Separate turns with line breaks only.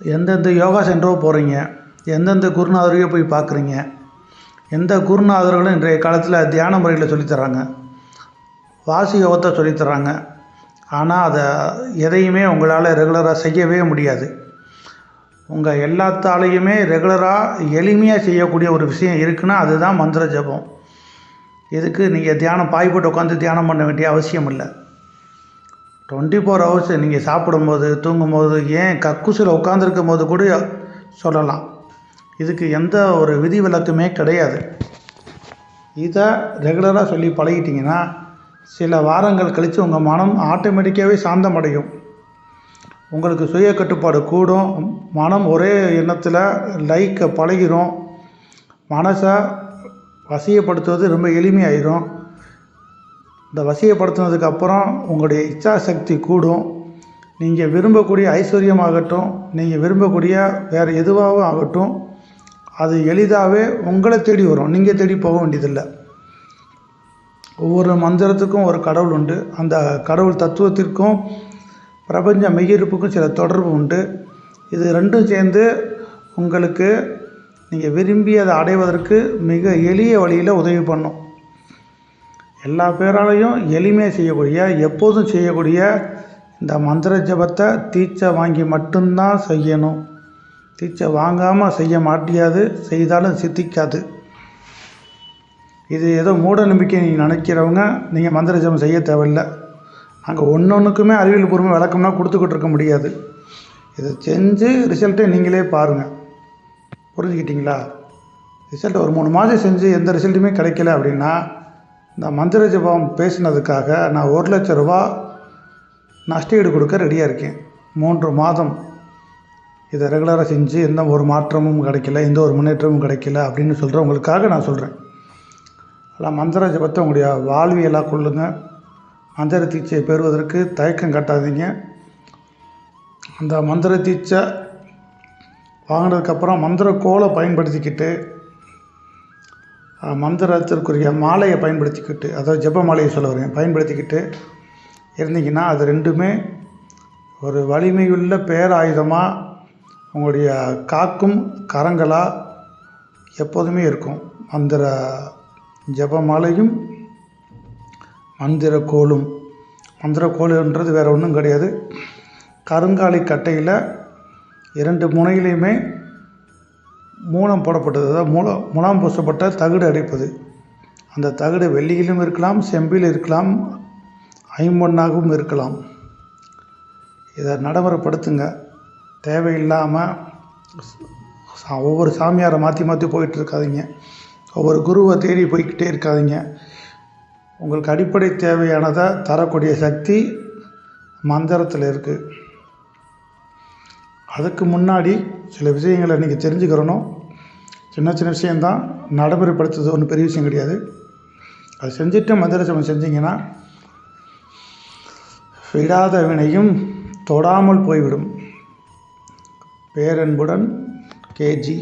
எந்தெந்த யோகா சென்டரோ போகிறீங்க எந்தெந்த குருநாதரையோ போய் பார்க்குறீங்க எந்த குருநாதர்களும் இன்றைய காலத்தில் தியான முறையில் சொல்லித்தராங்க வாசி யோகத்தை சொல்லித்தராங்க ஆனால் அதை எதையுமே உங்களால் ரெகுலராக செய்யவே முடியாது. உங்கள் எல்லாத்தாலையுமே ரெகுலராக எளிமையாக செய்யக்கூடிய ஒரு விஷயம் இருக்குன்னா அதுதான் மந்திர ஜபம். இதுக்கு நீங்கள் தியானம் பாய் போட்டு உட்காந்து தியானம் பண்ண வேண்டிய அவசியம் இல்லை. டுவெண்ட்டி ஃபோர் ஹவர்ஸ் நீங்கள் சாப்பிடும்போது தூங்கும்போது ஏன் கக்கூசில் உட்காந்துருக்கும் போது கூட சொல்லலாம். இதுக்கு எந்த ஒரு விதிவிலக்குமே கிடையாது. இதை ரெகுலராக சொல்லி பழகிட்டிங்கன்னா சில வாரங்கள் கழித்து உங்கள் மனம் ஆட்டோமேட்டிக்காகவே சாந்தமடையும். உங்களுக்கு சுய கட்டுப்பாடு கூடும். மனம் ஒரே எண்ணத்தில் லைக்க பழகிரும். மனசை வசியப்படுத்துவது ரொம்ப எளிமையாயிரும். இந்த வசியப்படுத்தினதுக்கு அப்புறம் உங்களுடைய இச்சா சக்தி கூடும். நீங்கள் விரும்பக்கூடிய ஐஸ்வர்யமாகட்டும் நீங்கள் விரும்பக்கூடிய வேறு எதுவாகவும் ஆகட்டும் அது எளிதாகவே உங்களை தேடி வரும். நீங்கள் தேடி போக வேண்டியதில்லை. ஒவ்வொரு மந்திரத்துக்கும் ஒரு கடவுள் உண்டு. அந்த கடவுள் தத்துவத்திற்கும் பிரபஞ்ச மெய்யிருப்புக்கும் சில தொடர்பு உண்டு. இது ரெண்டும் சேர்ந்து உங்களுக்கு நீங்கள் விரும்பி அதை அடைவதற்கு மிக எளிய வழியில் உதவி பண்ணும். எல்லா பேராலையும் எளிமையாக செய்யக்கூடிய எப்போதும் செய்யக்கூடிய இந்த மந்திர ஜபத்தை தீட்சை வாங்கி மட்டும்தான் செய்யணும். தீட்சை வாங்காமல் செய்ய மாட்டியாது செய்தாலும் சித்திக்காது. இது ஏதோ மூட நம்பிக்கை நீங்கள் நினைக்கிறவங்க நீங்கள் மந்திர ஜபம் செய்ய தேவையில்லை. நாங்கள் ஒன்று ஒன்றுக்குமே அறிவியல் பூர்வமாக விளக்கம்னா கொடுத்துக்கிட்டு இருக்க முடியாது. இதை செஞ்சு ரிசல்ட்டை நீங்களே பாருங்கள் புரிஞ்சுக்கிட்டீங்களா? ரிசல்ட் ஒரு மூணு மாதம் செஞ்சு எந்த ரிசல்ட்டுமே கிடைக்கல அப்படின்னா இந்த மந்திர ஜபம் பேசினதுக்காக நான் ஒரு லட்ச ரூபா நஷ்டஈடு கொடுக்க ரெடியாக இருக்கேன். மூன்று மாதம் இதை ரெகுலராக செஞ்சு எந்த ஒரு மாற்றமும் கிடைக்கல எந்த ஒரு முன்னேற்றமும் கிடைக்கல அப்படின்னு சொல்கிறவங்களுக்காக நான் சொல்கிறேன் அதெல்லாம் மந்திர ஜபத்தை உங்களுடைய வாழ்வியலாக கொள்ளுங்கள் மந்திர தீட்சையை பெறுவதற்கு தயக்கம் காட்டாதீங்க. அந்த மந்திர தீட்சை வாங்கினதுக்கப்புறம் மந்திர கோலை பயன்படுத்திக்கிட்டு மந்திரத்திற்குரிய மாலையை பயன்படுத்திக்கிட்டு அதாவது ஜெப மாலையை சொல்ல வரேன் பயன்படுத்திக்கிட்டு இருந்தீங்கன்னா அது ரெண்டுமே ஒரு வலிமையுள்ள பேராயுதமாக உங்களுடைய காக்கும் கரங்களாக எப்போதுமே இருக்கும். மந்திர ஜபமாலையும் மந்திர கோலும் மந்திர கோலுன்றது வேறு ஒன்றும் கிடையாது. கருங்காலி கட்டையில் இரண்டு முனையிலையுமே மூலம் போடப்பட்டது. அதாவது மூலம் முலாம் பூசப்பட்ட தகடு அடைப்பது. அந்த தகடு வெள்ளியிலும் இருக்கலாம் செம்பில் இருக்கலாம் ஐம்பொன்னாகவும் இருக்கலாம். இதை நடைமுறைப்படுத்துங்க. தேவையில்லாமல் சா- ஒவ்வொரு சாமியாரை மாற்றி மாற்றி போயிட்டு இருக்காதிங்க ஒவ்வொரு குருவை தேடி போய்க்கிட்டே இருக்காதிங்க. உங்களுக்கு அடிப்படை தேவையானதை தரக்கூடிய சக்தி மந்திரத்தில் இருக்குது அதுக்கு முன்னாடி சில விஷயங்களை நீங்கள் தெரிஞ்சுக்கிறணும். சின்ன சின்ன விஷயந்தான் நடைமுறைப்படுத்துறது ஒன்றும் பெரிய விஷயம் கிடையாது. அது செஞ்சுட்டு மந்திர ஜபம் செஞ்சீங்கன்னா விடாத வினையும் தொடாமல் போய்விடும். பேரன்புடன் கேஜி